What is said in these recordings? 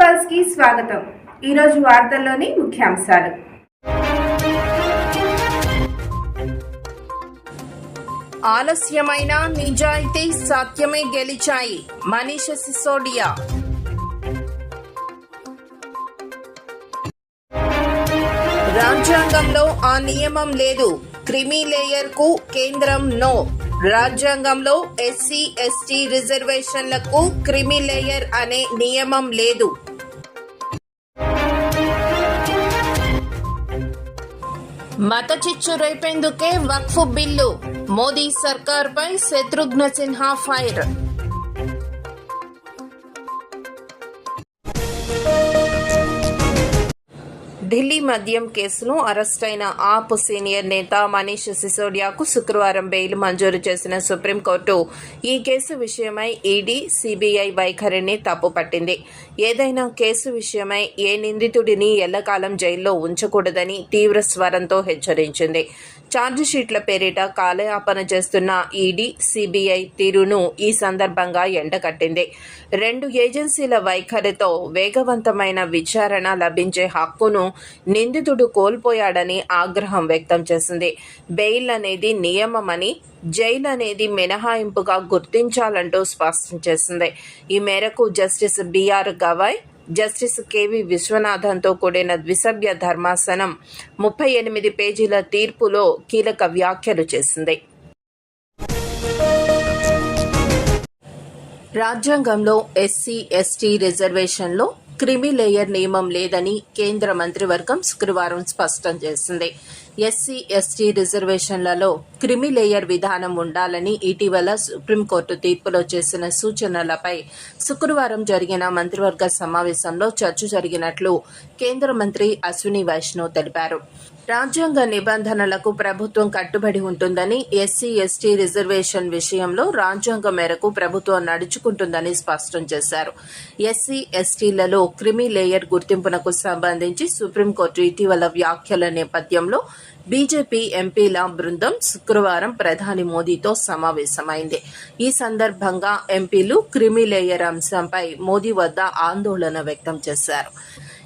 పల్స్కి స్వాగతం. ఈరోజు వార్తల్లోని ముఖ్యాంశాలు. ఆలస్యమైన నిజాయితీ సత్యమే గెలిచాయి మనీష సిసోడియా. రాజ్యాంగంలో ఆ నియమం లేదు క్రిమి లేయర్కు కేంద్రం నో. రాజ్యాంగంలో ఎస్సీ ఎస్టీ రిజర్వేషన్లకు క్రిమి లేయర్ అనే నియమం లేదు. మత చిచ్చు రేపేందుకే వక్ఫ్ బిల్లు. మోదీ సర్కార్పై శత్రుఘ్న సిన్హా ఫైర్. ఢిల్లీ మద్యం కేసులో అరెస్టైన ఆప్ సీనియర్ నేత మనీష్ సిసోడియాకు శుక్రవారం బెయిల్ మంజూరు చేసిన సుప్రీంకోర్టు. ఈ కేసు విషయమై ఈడీ సిబిఐ వైఖరిని తప్పుపట్టింది. ఏదైనా కేసు విషయమై ఏ నిందితుడిని ఎల్లకాలం జైల్లో ఉంచకూడదని తీవ్ర స్వరంతో హెచ్చరించింది. ఛార్జిషీట్ల పేరిట కాలయాపన చేస్తున్న ఈడీ సిబిఐ తీరును ఈ సందర్భంగా ఎండకట్టింది రెండు ఏజెన్సీల వైఖరితో వేగవంతమైన విచారణ లభించే హక్కును నిందితుడు కోల్పోయాడని ఆగ్రహం వ్యక్తం చేసింది. బెయిల్ అనేది నియమమని జైలు అనేది మినహాయింపుగా గుర్తించాలంటూ స్పష్టం చేసింది. ఈ మేరకు justice BR Gavai justice KV విశ్వనాథన్తో కూడిన ద్విసభ్య ధర్మాసనం ముప్పై ఎనిమిది పేజీల తీర్పులో కీలక వ్యాఖ్యలు చేసింది. రాజ్యాంగంలో ఎస్సీ ఎస్టీ రిజర్వేషన్లో క్రిమి లేయర్ నియమం లేదని కేంద్ర మంత్రివర్గం శుక్రవారం స్పష్టం చేసింది. ఎస్సీ ఎస్టీ రిజర్వేషన్లలో క్రిమి లేయర్ విధానం ఉండాలని ఇటీవల సుప్రీంకోర్టు తీర్పులో చేసిన సూచనలపై శుక్రవారం జరిగిన మంత్రివర్గ సమావేశంలో చర్చ జరిగినట్లు కేంద్ర మంత్రి అశ్విని వైష్ణవ్ తెలిపారు. రాజ్యాంగ నిబంధనలకు ప్రభుత్వం కట్టుబడి ఉంటుందని ఎస్సీ ఎస్టీ రిజర్వేషన్ విషయంలో రాజ్యాంగం మేరకు ప్రభుత్వం నడుచుకుంటుందని స్పష్టం చేశారు. ఎస్సీ ఎస్టీలలో క్రిమి లేయర్ గుర్తింపునకు సంబంధించి సుప్రీంకోర్టు ఇటీవల వ్యాఖ్యల నేపథ్యంలో బీజేపీ ఎంపీల బృందం శుక్రవారం ప్రధాని మోదీతో సమావేశమైంది. ఈ సందర్భంగా ఎంపీలు క్రిమి లేయర్ అంశంపై మోదీ వద్ద ఆందోళన వ్యక్తం చేశారు.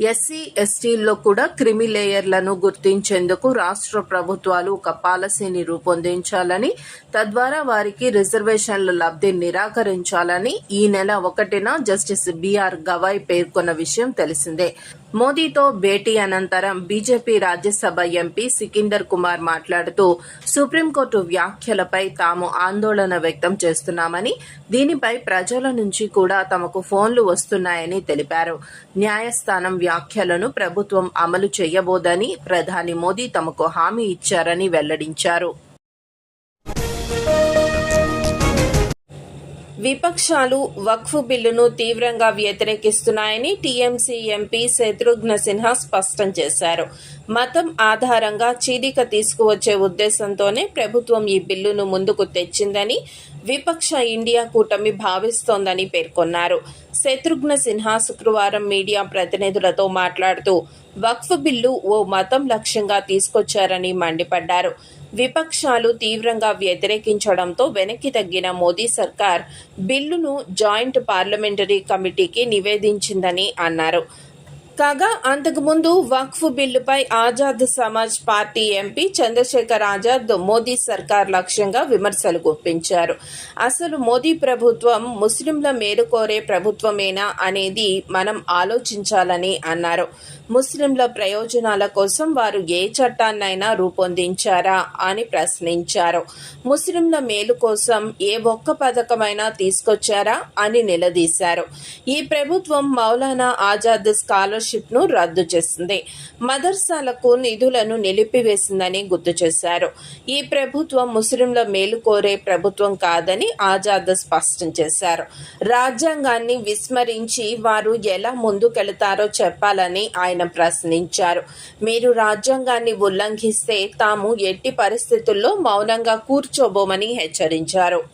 ఎస్సీ ఎస్టీల్లో కూడా క్రిమి లేయర్లను గుర్తించేందుకు రాష్ట్ర ప్రభుత్వాలు ఒక పాలసీని రూపొందించాలని తద్వారా వారికి రిజర్వేషన్ల లబ్ధి నిరాకరించాలని ఈ నెల ఒకటిన జస్టిస్ బిఆర్ గవాయ్ పేర్కొన్న విషయం తెలిసిందే. మోదీతో భేటీ అనంతరం బీజేపీ రాజ్యసభ ఎంపీ సికిందర్ కుమార్ మాట్లాడుతూ సుప్రీంకోర్టు వ్యాఖ్యలపై తాము ఆందోళన వ్యక్తం చేస్తున్నామని దీనిపై ప్రజల నుంచి కూడా తమకు ఫోన్లు వస్తున్నాయని తెలిపారు. న్యాయస్థానం వ్యాఖ్యలను ప్రభుత్వం అమలు చేయబోదని ప్రధాని మోదీ తమకు హామీ ఇచ్చారని వెల్లడించారు. విపక్షాలు వక్ఫ్ బిల్లును తీవ్రంగా వ్యతిరేకిస్తున్నాయని టీఎంసీ ఎంపీ శత్రుఘ్న సిన్హా స్పష్టం చేశారు. మతం ఆధారంగా చీలిక తీసుకువచ్చే ఉద్దేశంతోనే ప్రభుత్వం ఈ బిల్లును ముందుకు తెచ్చిందని విపక్ష ఇండియా కూటమి భావిస్తోందని పేర్కొన్నారు. శత్రుఘ్న సిన్హా శుక్రవారం మీడియా ప్రతినిధులతో మాట్లాడుతూ వక్ఫ్ బిల్లు ఓ మతం లక్ష్యంగా తీసుకొచ్చారని మండిపడ్డారు. విపక్షాలు తీవ్రంగా వ్యతిరేకించడంతో వెనక్కి తగ్గిన మోదీ సర్కార్ బిల్లును జాయింట్ పార్లమెంటరీ కమిటీకి నివేదించిందని అన్నారు. కాగా అంతకుముందు వక్ఫ్ బిల్లుపై ఆజాద్ సమాజ్ పార్టీ ఎంపీ చంద్రశేఖర్ ఆజాద్ మోదీ సర్కార్ లక్ష్యంగా విమర్శలు గుప్పించారు. అసలు మోదీ ప్రభుత్వం ముస్లింల మేలు కోరే ప్రభుత్వమేనా అనేది మనం ఆలోచించాలని అన్నారు. ముస్లింల ప్రయోజనాల కోసం వారు ఏ చట్టాన్నైనా రూపొందించారా అని ప్రశ్నించారు. ముస్లింల మేలు కోసం ఏ ఒక్క పథకమైనా తీసుకొచ్చారా అని నిలదీశారు. ఈ ప్రభుత్వం మౌలానా ఆజాద్ స్కాలర్షిప్ ను రద్దు చేసింది. మదర్సాలకు నిధులను నిలిపివేసిందని గుర్తు చేశారు. ఈ ప్రభుత్వం ముస్లింల మేలు కోరే ప్రభుత్వం కాదని ఆజాద్ స్పష్టం చేశారు. రాజ్యాంగాన్ని విస్మరించి వారు ఎలా ముందుకెళతారో చెప్పాలని ఆయన ప్రశ్నించారు. మీరు రాజ్యాంగాన్ని ఉల్లంఘిస్తే తాము ఎట్టి పరిస్థితుల్లో మౌనంగా కూర్చోబోమని హెచ్చరించారు.